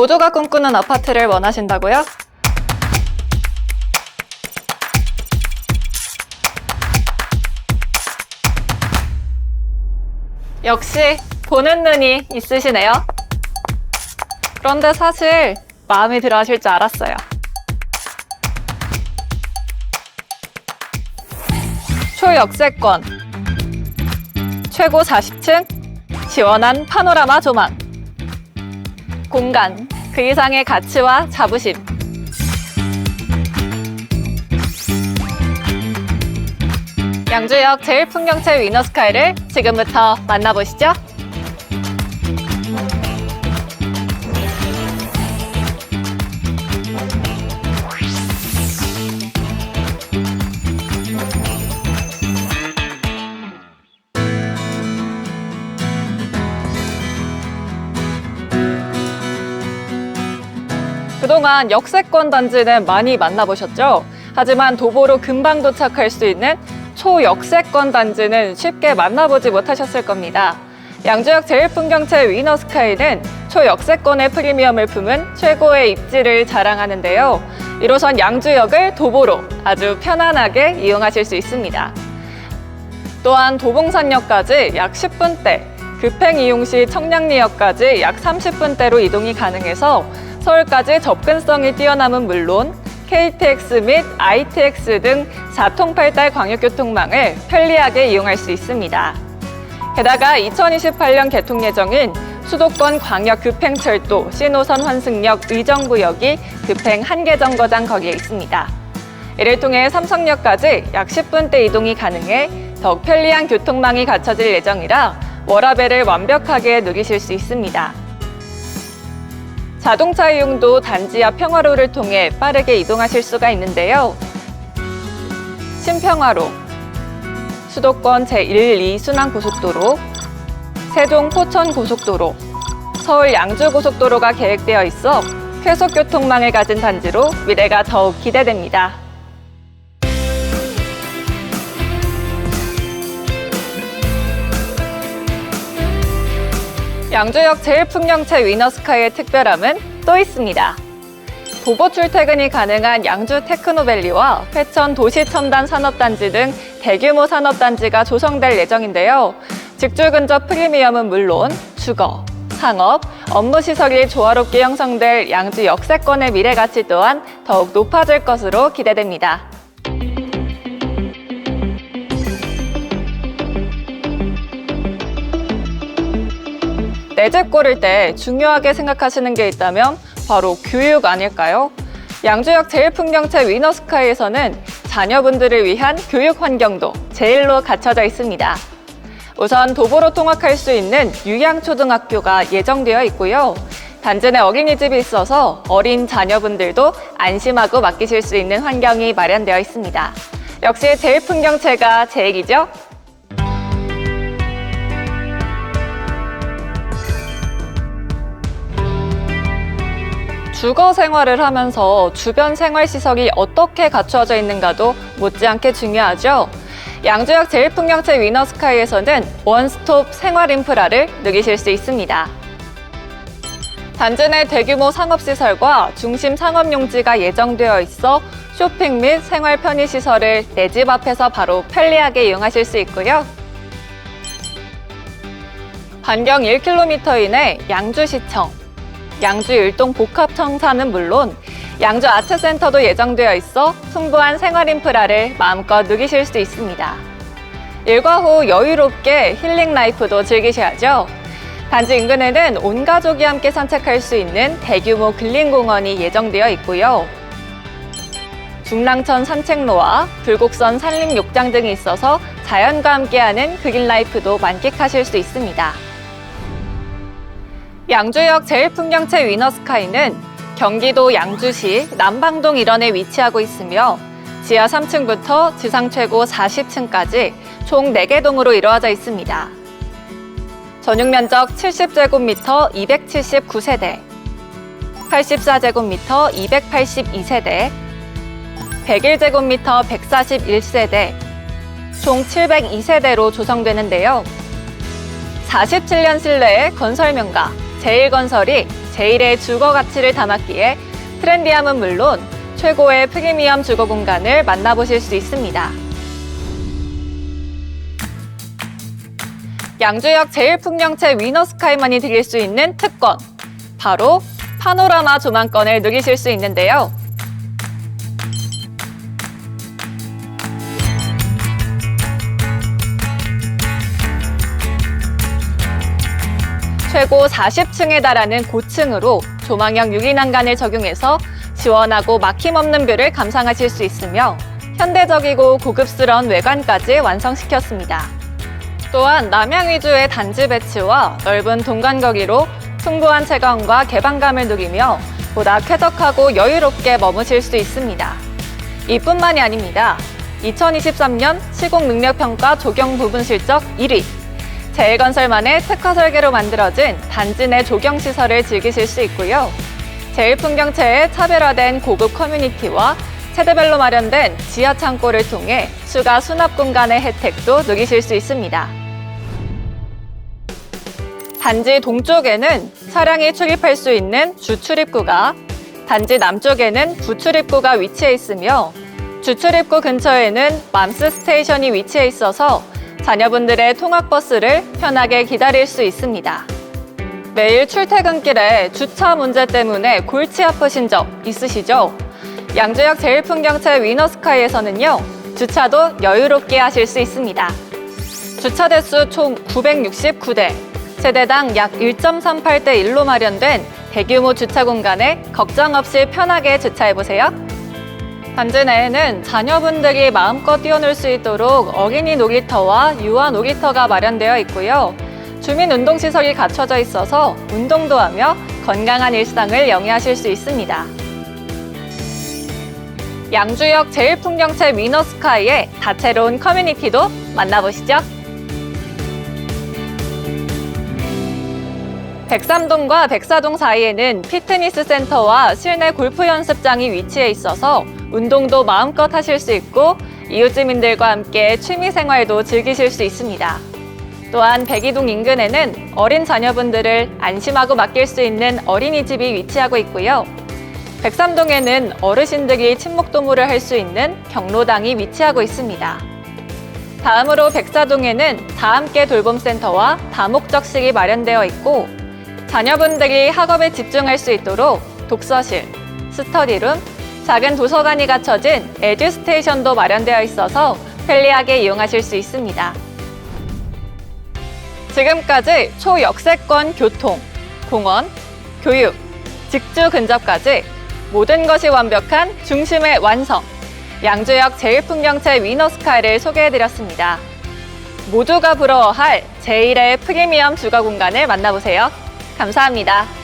모두가 꿈꾸는 아파트를 원하신다고요? 역시 보는 눈이 있으시네요. 그런데 사실 마음에 들어 하실 줄 알았어요. 초역세권 최고 40층 시원한 파노라마 조망 공간 그 이상의 가치와 자부심 양주역 제일 풍경채 위너스카이를 지금부터 만나보시죠. 그동안 역세권 단지는 많이 만나보셨죠? 하지만 도보로 금방 도착할 수 있는 초역세권 단지는 쉽게 만나보지 못하셨을 겁니다. 양주역 제일풍경채 위너스카이는 초역세권의 프리미엄을 품은 최고의 입지를 자랑하는데요. 1호선 양주역을 도보로 아주 편안하게 이용하실 수 있습니다. 또한 도봉산역까지 약 10분대, 급행 이용 시 청량리역까지 약 30분대로 이동이 가능해서 서울까지 접근성이 뛰어남은 물론 KTX 및 ITX 등 4통팔달 광역교통망을 편리하게 이용할 수 있습니다. 게다가 2028년 개통 예정인 수도권 광역 급행철도 신호선 환승역 의정부역이 급행 한계 정거장 거기에 있습니다. 이를 통해 삼성역까지 약 10분대 이동이 가능해 더욱 편리한 교통망이 갖춰질 예정이라 워라벨을 완벽하게 누리실 수 있습니다. 자동차 이용도 단지 앞 평화로를 통해 빠르게 이동하실 수가 있는데요. 신평화로, 수도권 제1, 2 순환 고속도로, 세종 포천 고속도로, 서울 양주 고속도로가 계획되어 있어 쾌속 교통망을 가진 단지로 미래가 더욱 기대됩니다. 양주역 제일풍경채 위너스카이의 특별함은 또 있습니다. 도보 출퇴근이 가능한 양주 테크노밸리와 회천 도시첨단 산업단지 등 대규모 산업단지가 조성될 예정인데요. 직주 근접 프리미엄은 물론 주거, 상업, 업무 시설이 조화롭게 형성될 양주 역세권의 미래 가치 또한 더욱 높아질 것으로 기대됩니다. 내집 고를 때 중요하게 생각하시는 게 있다면 바로 교육 아닐까요? 양주역 제일풍경채 위너스카이에서는 자녀분들을 위한 교육 환경도 제일로 갖춰져 있습니다. 우선 도보로 통학할 수 있는 유양초등학교가 예정되어 있고요. 내 어린이집이 있어서 어린 자녀분들도 안심하고 맡기실 수 있는 환경이 마련되어 있습니다. 역시 제일풍경채가 제일이죠? 주거 생활을 하면서 주변 생활 시설이 어떻게 갖추어져 있는가도 못지않게 중요하죠. 양주역 제일풍경채 위너스카이에서는 원스톱 생활 인프라를 누리실 수 있습니다. 내 대규모 상업시설과 중심 상업용지가 예정되어 있어 쇼핑 및 생활 편의시설을 내 집 앞에서 바로 편리하게 이용하실 수 있고요. 반경 1km 이내 양주시청, 양주 일동 복합청사는 물론 양주 아트센터도 예정되어 있어 풍부한 생활 인프라를 마음껏 누리실 수 있습니다. 일과 후 여유롭게 힐링 라이프도 즐기셔야죠. 단지 인근에는 온 가족이 함께 산책할 수 있는 대규모 근린공원이 예정되어 있고요. 중랑천 산책로와 불곡선 산림욕장 등이 있어서 자연과 함께하는 그린 라이프도 만끽하실 수 있습니다. 양주역 제일풍경채 위너스카이는 경기도 양주시 남방동 일원에 위치하고 있으며 지하 3층부터 지상 최고 40층까지 총 4개 동으로 이루어져 있습니다. 전용 면적 70제곱미터 279세대, 84제곱미터 282세대, 101제곱미터 141세대, 총 702세대로 조성되는데요. 47년 실내의 건설명가 제일건설이 제1의 주거 가치를 담았기에 트렌디함은 물론 최고의 프리미엄 주거 공간을 만나보실 수 있습니다. 양주역 제일풍경채 위너스카이만이 드릴 수 있는 특권, 바로 파노라마 조망권을 누리실 수 있는데요. 최고 40층에 달하는 고층으로 조망형 유리난간을 적용해서 시원하고 막힘없는 뷰를 감상하실 수 있으며 현대적이고 고급스러운 외관까지 완성시켰습니다. 또한 남향 위주의 단지 배치와 넓은 동간 거기로 풍부한 체감과 개방감을 누리며 보다 쾌적하고 여유롭게 머무실 수 있습니다. 이뿐만이 아닙니다. 2023년 시공 능력 평가 조경 부분 실적 1위. 제일건설만의 특화 설계로 만들어진 단지 내 조경 시설을 즐기실 수 있고요. 제일풍경채의 차별화된 고급 커뮤니티와 세대별로 마련된 지하 창고를 통해 추가 수납 공간의 혜택도 누리실 수 있습니다. 단지 동쪽에는 차량이 출입할 수 있는 주출입구가, 단지 남쪽에는 부출입구가 위치해 있으며 주출입구 근처에는 맘스 스테이션이 위치해 있어서 자녀분들의 통학버스를 편하게 기다릴 수 있습니다. 매일 출퇴근길에 주차 문제 때문에 골치 아프신 적 있으시죠? 양주역 제일풍경채 위너스카이에서는요, 주차도 여유롭게 하실 수 있습니다. 주차 대수 총 969대, 세대당 약 1.38대 1로 마련된 대규모 주차 공간에 걱정 없이 편하게 주차해보세요. 단지 내에는 자녀분들이 마음껏 뛰어놀 수 있도록 어린이 놀이터와 유아 놀이터가 마련되어 있고요. 주민 운동시설이 갖춰져 있어서 운동도 하며 건강한 일상을 영위하실 수 있습니다. 양주역 제일풍경채 위너스카이의 다채로운 커뮤니티도 만나보시죠. 백삼동과 백사동 사이에는 피트니스 센터와 실내 골프 연습장이 위치해 있어서 운동도 마음껏 하실 수 있고 이웃 주민들과 함께 취미 생활도 즐기실 수 있습니다. 또한 백이동 인근에는 어린 자녀분들을 안심하고 맡길 수 있는 어린이집이 위치하고 있고요. 백삼동에는 어르신들이 친목도모를 할수 있는 경로당이 위치하고 있습니다. 다음으로 백사동에는 다함께 돌봄센터와 다목적식이 마련되어 있고 자녀분들이 학업에 집중할 수 있도록 독서실, 스터디룸, 작은 도서관이 갖춰진 에듀스테이션도 마련되어 있어서 편리하게 이용하실 수 있습니다. 지금까지 초역세권 교통, 공원, 교육, 직주 근접까지 모든 것이 완벽한 중심의 완성. 양주역 제일풍경채 위너스카이를 소개해드렸습니다. 모두가 부러워할 제1의 프리미엄 주거 공간을 만나보세요. 감사합니다.